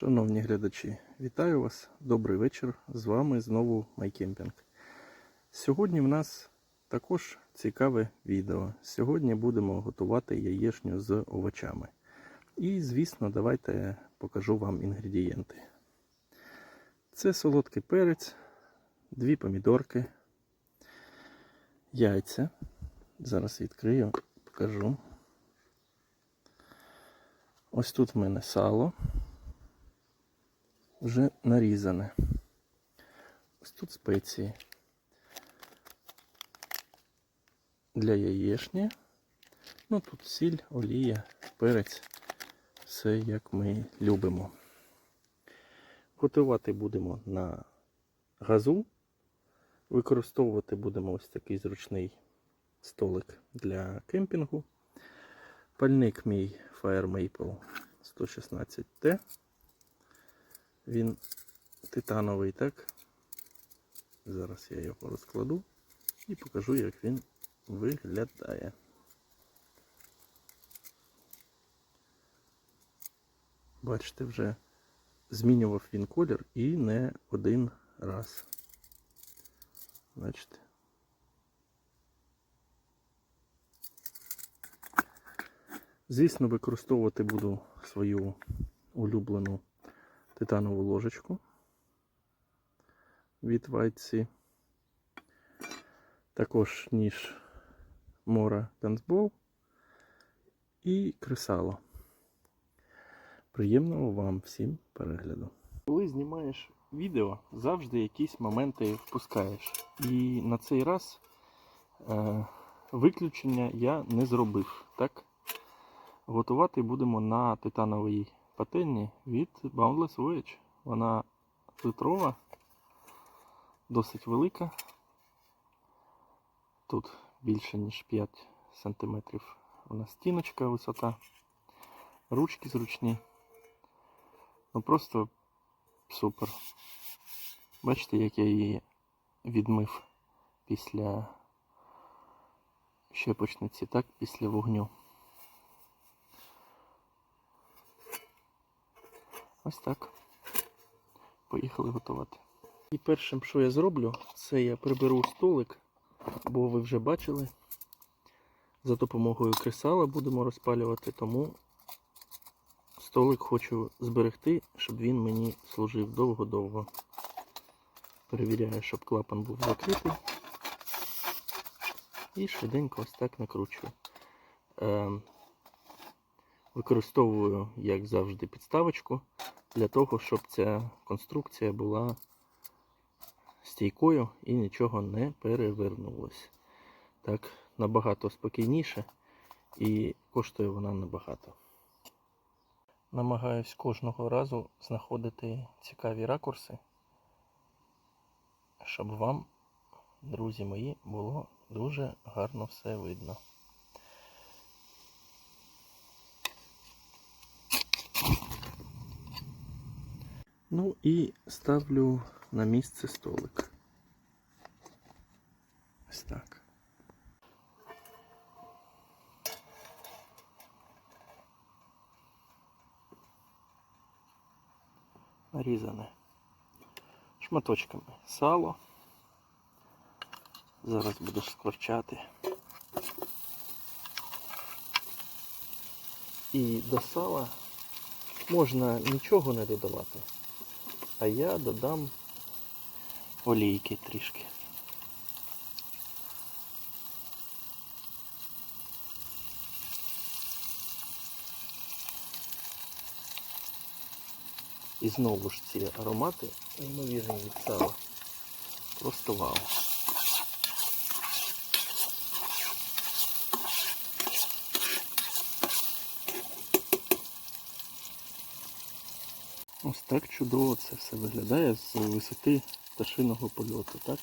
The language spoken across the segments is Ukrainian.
Шановні глядачі, вітаю вас, добрий вечір. З вами знову MyCamping. Сьогодні в нас також цікаве відео. Сьогодні будемо готувати яєчню з овочами. І, звісно, давайте покажу вам інгредієнти. Це солодкий перець, дві помідорки, яйця. Зараз відкрию, покажу. Ось тут в мене сало вже нарізане. Ось тут спеції для яєшні. Ну тут сіль, олія, перець, все як ми любимо. Готувати будемо на газу. Використовувати будемо ось такий зручний столик для кемпінгу. Пальник мій Fire Maple 116T. Він титановий, так? Зараз я його розкладу і покажу, як він виглядає. Бачите, вже змінював він колір і не один раз. Бачите? Звісно, використовувати буду свою улюблену титанову ложечку від Вайтсі. Також ніж Мора Гансбол і кресало. Приємного вам всім перегляду. Коли знімаєш відео, завжди якісь моменти впускаєш. І на цей раз е, виключення я не зробив. Так? Готувати будемо на титановій пательні від Boundless Voyage. Вона литрова, досить велика. Тут більше ніж 5 см. Вона стіночка висота, ручки зручні. Ну просто супер. Бачите, як я її відмив після щепочниці, так, після вогню. Ось так. Поїхали готувати. І першим, що я зроблю, це я приберу столик, бо ви вже бачили. За допомогою кресала будемо розпалювати, тому столик хочу зберегти, щоб він мені служив довго-довго. Перевіряю, щоб клапан був закритий. І швиденько ось так накручую. Ем, використовую, як завжди, підставочку для того, щоб ця конструкція була стійкою і нічого не перевернулось. Так, набагато спокійніше і коштує вона набагато. Намагаюсь кожного разу знаходити цікаві ракурси, щоб вам, друзі мої, було дуже гарно все видно. Ну і ставлю на місце столик. Ось так. Нарізане шматочками сало. Зараз буду скворчати. І до сала можна нічого не додавати. А я додам олійки трішки. І знову ж ці аромати неймовірні від сала. Просто вау. Ось так чудово це все виглядає з висоти пташиного польоту, так?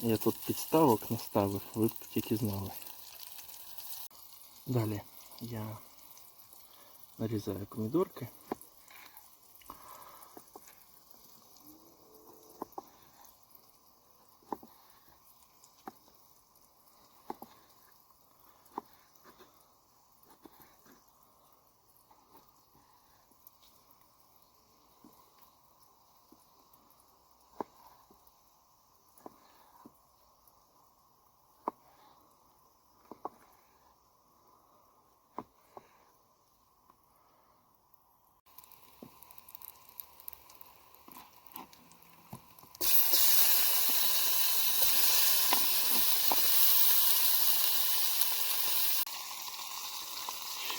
Я тут підставок наставив, ви б тільки знали. Далі я нарізаю помідорки.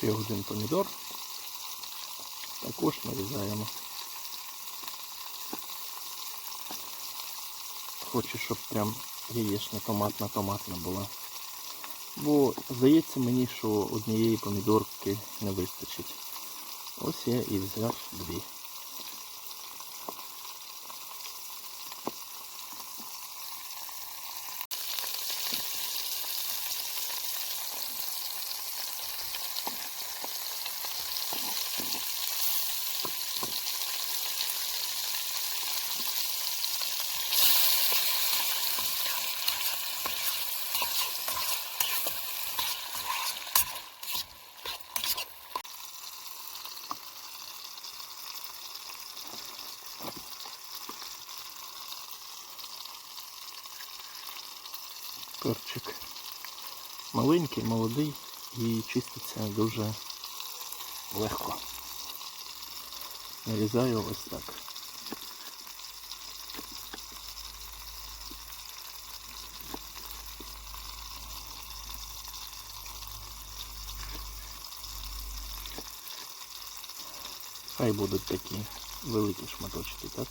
Ще один помідор. Також нарізаємо. Хочу, щоб прям яєчня томатна томатна була. Бо здається мені, що однієї помідорки не вистачить. Ось я і взяв дві. Перчик маленький, молодий і чиститься дуже легко. Нарізаю ось так. Хай будуть такі великі шматочки, так?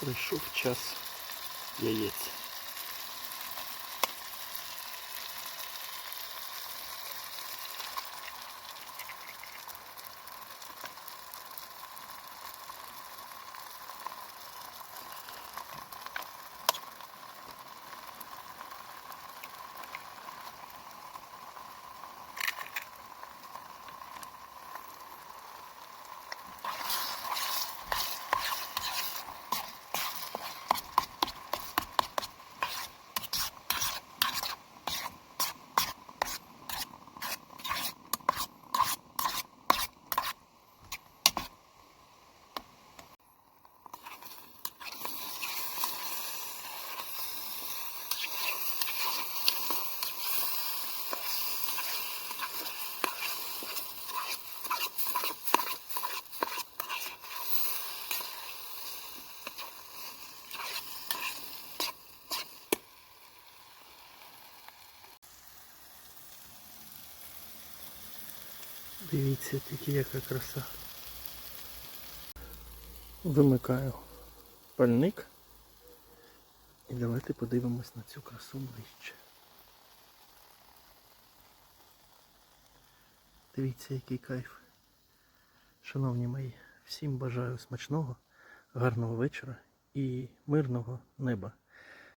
Прийшов час яєць. Дивіться, тільки яка краса. Вимикаю пальник. І давайте подивимось на цю красу ближче. Дивіться, який кайф. Шановні мої, всім бажаю смачного, гарного вечора і мирного неба